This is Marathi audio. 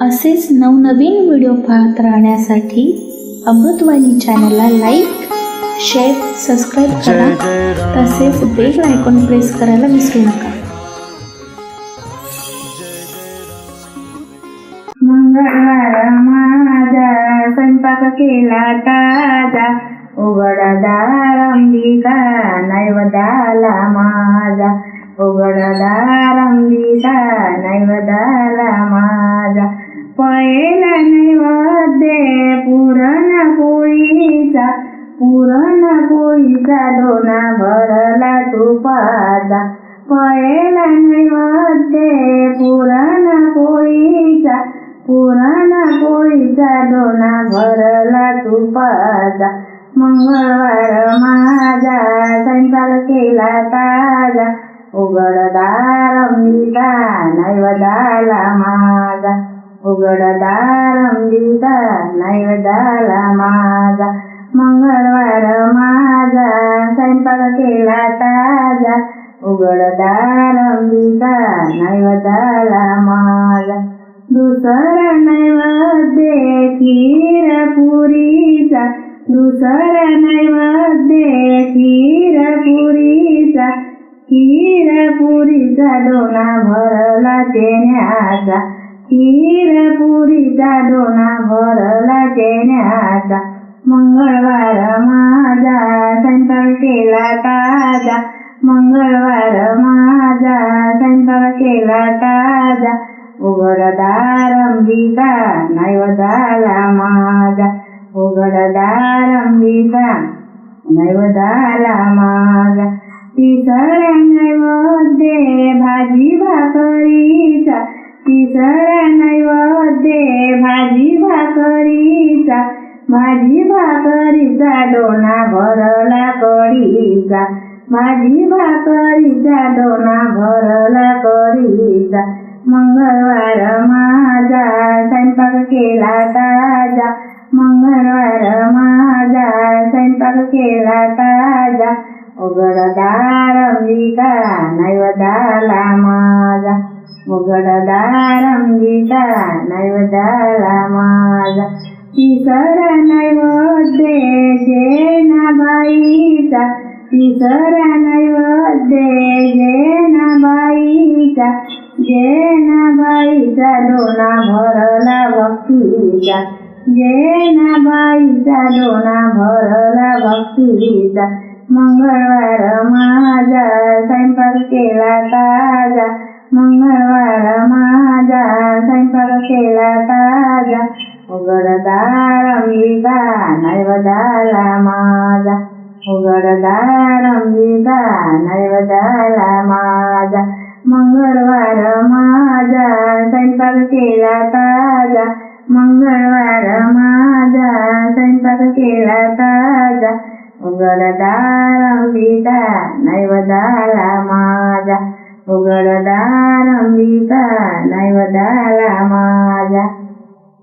असेच नवनवीन व्हिडिओ पाहत राहण्यासाठी अमृतवाणी चॅनलला लाईक शेअर सबस्क्राईब करा. तसेच बेल आयकॉन प्रेस करायला विसरू नका. मंगळवार माझा स्वयंपाक केला ताजा. उघडा दार अंबिका नैवदाला माझा. उघडा दार अंबिका नैवदाला माझा. पहिला नैवेद्य पुरण पुरणपोळीचा पुरणपोळीचा दोना भरला तुपाचा. पहिला नैवेद्य पुरणपोळीचा पुरणपोळीचा दोना भरला तुपाचा. मंगळवार माझा स्वयंपाक केला ताजा. उघडदार अंबिका नैवदाला मा उघडदार अंबिका नैवदाला माझा मंगळवार माझा स्वयंपाक केला ताजा उघडदार अंबिका नैवदाला माझा दुसरा नैवेद्य खीर पुरीचा दुसरा नैवेद्य खीर पुरीचा खीर पुरीचा डोना भरला चेण्याचा खीर पुरीचा दोना भरला चेण्याचा मंगळवार माझा स्वयंपाक केला ताजा. मंगळवार माझा स्वयंपाक केला ताजा. उघडदार अंबिका नैवदाला माझा. उघडदार अंबिका नैवदाला माझा. तिसरा नैवेद्य भाजी भाकरीचा. तिसरा भाकरीचा डोना भरला कढीचा. माझी भाकरीचा डोना भरला कढीचा. मंगळवार माझा स्वयंपाक केला ताजा. मंगळवार माझा स्वयंपाक केला ताजा. उघडदार अंबिका नैवदाला माझा. उघडदार अंबिका नैवदाला माझा. तिसरा नैव जेनाबाईचा तिसरा नैवेद्य जेनाबाईचा जेनाबाईचा डोना भरला भक्तीचा जेनाबाईचा डोना भरला भक्तीचा मंगळवार माझा स्वयंपाक केला ताजा मंगळवार माझा स्वयंपाक केला ताजा उघडदार अंबिका नैवदाला माझा उघडदार अंबिका नैवदाला माझा मंगळवार माझा स्वयंपाक केला ताजा मंगळवार माझा स्वयंपाक केला ताजा उघडदार अंबिका नैवदाला माझा उघडदार अंबिका नैवदाला माझा